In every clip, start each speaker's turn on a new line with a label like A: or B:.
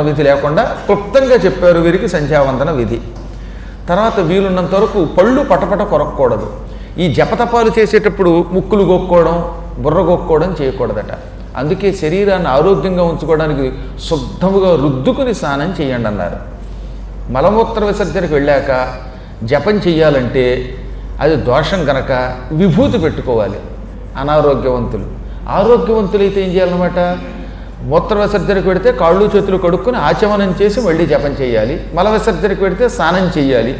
A: విధి లేకుండా క్లుప్తంగా చెప్పారు వీరికి సంధ్యావందన విధి. తర్వాత వీలున్నంత వరకు పళ్ళు పటపట కొరక్కూడదు. ఈ జపతపాలు చేసేటప్పుడు ముక్కులు గొక్కోవడం బుర్ర గొక్కోవడం చేయకూడదట. అందుకే శరీరాన్ని ఆరోగ్యంగా ఉంచుకోవడానికి శుద్ధముగా రుద్దుకుని స్నానం చేయండి అన్నారు. మలమూత్ర విసర్జనకు వెళ్ళాక జపం చెయ్యాలంటే అది దోషం గనక విభూతి పెట్టుకోవాలి. అనారోగ్యవంతులు. ఆరోగ్యవంతులైతే ఏం చేయాలన్నమాట? మూత్ర విసర్జనకు పెడితే కాళ్ళు చేతులు కడుక్కొని ఆచమనం చేసి మళ్ళీ జపం చేయాలి. మల విసర్జనకు పెడితే స్నానం చేయాలి.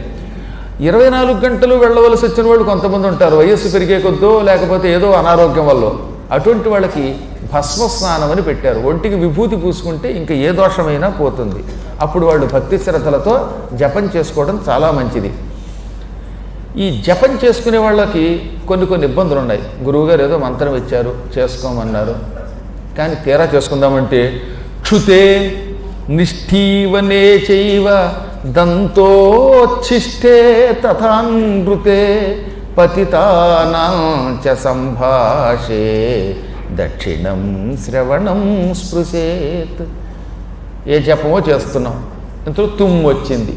A: ఇరవై నాలుగు గంటలు వెళ్ళవలసి వచ్చిన వాళ్ళు కొంతమంది ఉంటారు. వయస్సు పెరిగే కొద్దో లేకపోతే ఏదో అనారోగ్యం వల్ల. అటువంటి వాళ్ళకి భస్మ స్నానం అని పెట్టారు. ఒంటికి విభూతి పూసుకుంటే ఇంకా ఏ దోషమైనా పోతుంది. అప్పుడు వాళ్ళు భక్తి శ్రద్ధలతో జపం చేసుకోవడం చాలా మంచిది. ఈ జపం చేసుకునే వాళ్ళకి కొన్ని కొన్ని ఇబ్బందులు ఉన్నాయి గురువుగారు ఏదో మంత్రం ఇచ్చారు చేసుకోమన్నారు. కానీ తీరా చేసుకుందామంటే క్షుతే నిష్ఠీవనే చైవ దంతోచ్చిష్టే తథానృతే పతితానాం చ సంభాషే దక్షిణం శ్రవణం స్పృశేత్. ఏ జపమో చేస్తున్నాం. ఇంతలో తుమ్ము వచ్చింది.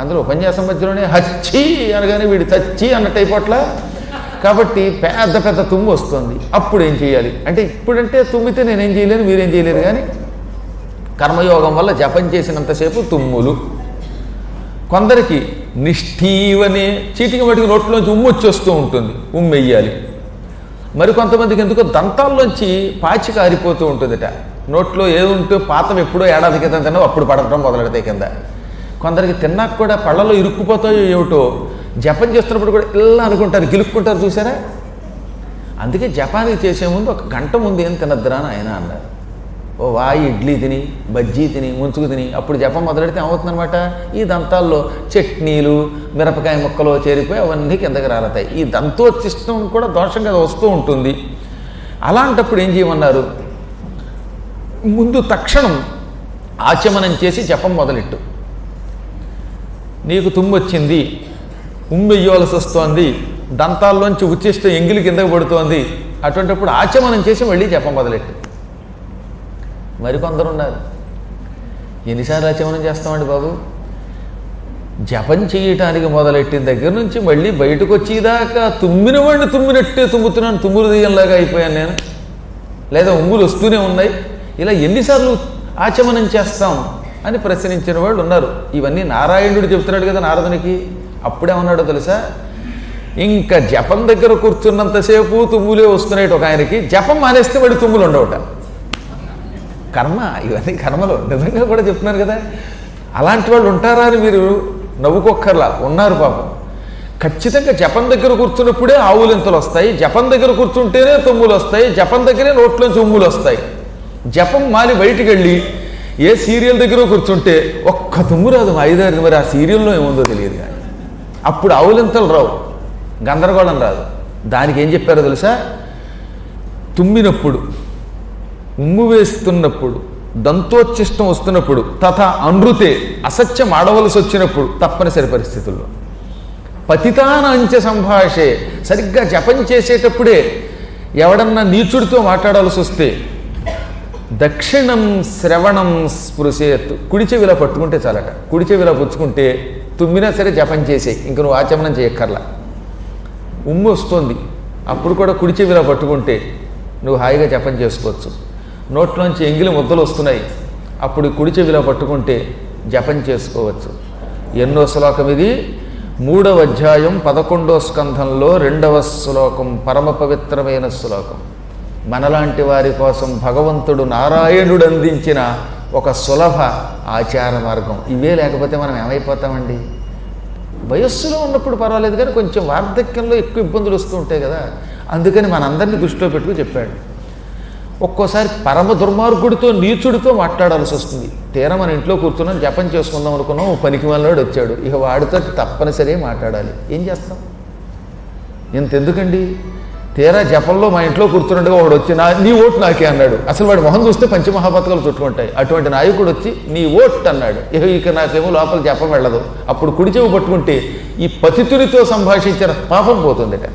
A: అందులో ఉపన్యాసం మధ్యలోనే హచ్చి అనగానే వీడి చచ్చి అన్నట్టు అయిపోట్లా? కాబట్టి పెద్ద పెద్ద తుమ్ము వస్తుంది. అప్పుడు ఏం చేయాలి? అంటే ఇప్పుడంటే తుమ్మితే నేనేం చేయలేను మీరేం చేయలేరు కానీ కర్మయోగం వల్ల జపం చేసినంతసేపు తుమ్ములు. కొందరికి నిష్ఠీవనే చీటికి మటుకు నోట్లోంచి ఉమ్ము వచ్చేస్తూ ఉంటుంది ఉమ్మెయ్యాలి మరి కొంతమందికి ఎందుకో దంతాల్లోంచి పాచి కారిపోతూ ఉంటుందిట. నోట్లో ఏదుంటే పాతం ఎప్పుడో ఏడాది క్రితం తిన్నా అప్పుడు పడటం మొదలెడతాయి కింద. కొందరికి తిన్నాక కూడా పళ్ళలో ఇరుక్కుపోతాయో ఏమిటో జపం చేస్తున్నప్పుడు కూడా ఇలా అనుకుంటారు గిలుక్కుంటారు చూసారా? అందుకే జపానికి చేసే ముందు ఒక గంట ముందు ఏం తినద్దురా అని ఆయన అన్నారు. ఓ వాయి ఇడ్లీ తిని బజ్జీ తిని ముంచుకు తిని అప్పుడు జపం మొదలెడితే అవుతుందనమాట ఈ దంతాల్లో చట్నీలు మిరపకాయ ముక్కలు చేరిపోయి అవన్నీ కిందకి రాలతాయి. ఈ దంతోచిష్టం కూడా దోషంగా వస్తూ ఉంటుంది. అలాంటప్పుడు ఏం చేయమన్నారు? ముందు తక్షణం ఆచమనం చేసి జపం మొదలెట్టు. నీకు తుమ్మొచ్చింది ఉమ్మెయ్యవలసి వస్తోంది. దంతాల్లోంచి ఉచ్చిష్టం ఎంగిలి కిందకు పడుతోంది. అటువంటిప్పుడు ఆచమనం చేసి మళ్ళీ జపం మొదలెట్టు. మరికొందరు ఉన్నారు ఎన్నిసార్లు ఆచమనం చేస్తామండి బాబు? జపం చేయటానికి మొదలెట్టిన దగ్గర నుంచి మళ్ళీ బయటకు వచ్చేదాకా తుమ్మిన వాడిని తుమ్మినట్టే తుమ్ముతున్నాను. తుమ్మురు దియ్యంలాగా అయిపోయాను నేను. లేదా ఉమ్ములు వస్తూనే ఉన్నాయి. ఇలా ఎన్నిసార్లు ఆచమనం చేస్తాం అని ప్రశ్నించిన వాళ్ళు ఉన్నారు. ఇవన్నీ నారాయణుడు చెప్తున్నాడు కదా నారదునికి. అప్పుడేమన్నాడో తెలుసా? ఇంకా జపం దగ్గర కూర్చున్నంతసేపు తుమ్ములే వస్తున్నాయి ఒక ఆయనకి. జపం మానేస్తే వాడి తుమ్ములు ఉండవట. కర్మ ఇవన్నీ కర్మలు. నిజంగా కూడా చెప్తున్నారు కదా. అలాంటి వాళ్ళు ఉంటారా అని మీరు నవ్వుకోక్కర్లా. ఉన్నారు పాపం. ఖచ్చితంగా జపం దగ్గర కూర్చున్నప్పుడే ఆవులింతలు వస్తాయి. జపం దగ్గర కూర్చుంటేనే తుమ్ములు వస్తాయి. జపం దగ్గరే నోట్లోంచి ఉమ్ములు వస్తాయి. జపం మాని బయటికి వెళ్ళి ఏ సీరియల్ దగ్గర కూర్చుంటే ఒక్క తుమ్ము రాదు. మా ఐదారు మరి ఆ సీరియల్లో ఏముందో తెలియదు కానీ. అప్పుడు ఆవులింతలు రావు. గందరగోళం రాదు. దానికి ఏం చెప్పారో తెలుసా? తుమ్మినప్పుడు ఉమ్ము వేస్తున్నప్పుడు దంతోచ్చిష్టం వస్తున్నప్పుడు తథ అనృతే అసత్యం ఆడవలసి వచ్చినప్పుడు తప్పనిసరి పరిస్థితుల్లో. పతితాన అంచె సంభాషే సరిగ్గా జపం చేసేటప్పుడే ఎవడన్నా నీచుడితో మాట్లాడాల్సి వస్తే దక్షిణం శ్రవణం స్పృశేత్. కుడి చెవిలా పట్టుకుంటే చాలట. కుడి చెవిలా పుచ్చుకుంటే తుమ్మినా సరే జపం చేసే. ఇంక నువ్వు ఆచమనం చేయక్కర్లా. ఉమ్ము వస్తుంది. అప్పుడు కూడా కుడి చెవిలా పట్టుకుంటే నువ్వు హాయిగా జపం చేసుకోవచ్చు. నోట్లోంచి ఎంగిలి ముద్దలు వస్తున్నాయి. అప్పుడు కుడి చెవిలా పట్టుకుంటే జపం చేసుకోవచ్చు. ఎన్నో శ్లోకం ఇది మూడవ అధ్యాయం పదకొండో స్కంధంలో రెండవ శ్లోకం పరమ పవిత్రమైన శ్లోకం. మనలాంటి వారి కోసం భగవంతుడు నారాయణుడు అందించిన ఒక సులభ ఆచార మార్గం. ఇవే లేకపోతే మనం ఏమైపోతామండి? వయస్సులో ఉన్నప్పుడు పర్వాలేదు కానీ కొంచెం వార్ధక్యంలో ఎక్కువ ఇబ్బందులు వస్తూ ఉంటాయి కదా. అందుకని మనందరినీ దృష్టిలో పెట్టుకు చెప్పాడు. ఒక్కోసారి పరమ దుర్మార్గుడితో నీచుడితో మాట్లాడాల్సి వస్తుంది. తీరా మన ఇంట్లో కూర్చున్నాం జపం చేసుకుందాం అనుకున్నాం ఓ పనికి వాళ్ళోడు వచ్చాడు. ఇక వాడితో తప్పనిసరి మాట్లాడాలి. ఏం చేస్తాం? ఇంతెందుకండి? తీరా జపంలో మా ఇంట్లో కూర్చున్నట్టుగా వాడు వచ్చి నా నీ ఓటు నాకే అన్నాడు. అసలు వాడి మొహం చూస్తే పంచమహాపతకాలు చుట్టుకుంటాయి. అటువంటి నాయకుడు వచ్చి నీ ఓట్ అన్నాడు. ఇక ఇక నాకేమో లోపల జపం వెళ్ళదు. అప్పుడు కుడిచెవ పట్టుకుంటే ఈ పతితునితో సంభాషించిన పాపం పోతుందట.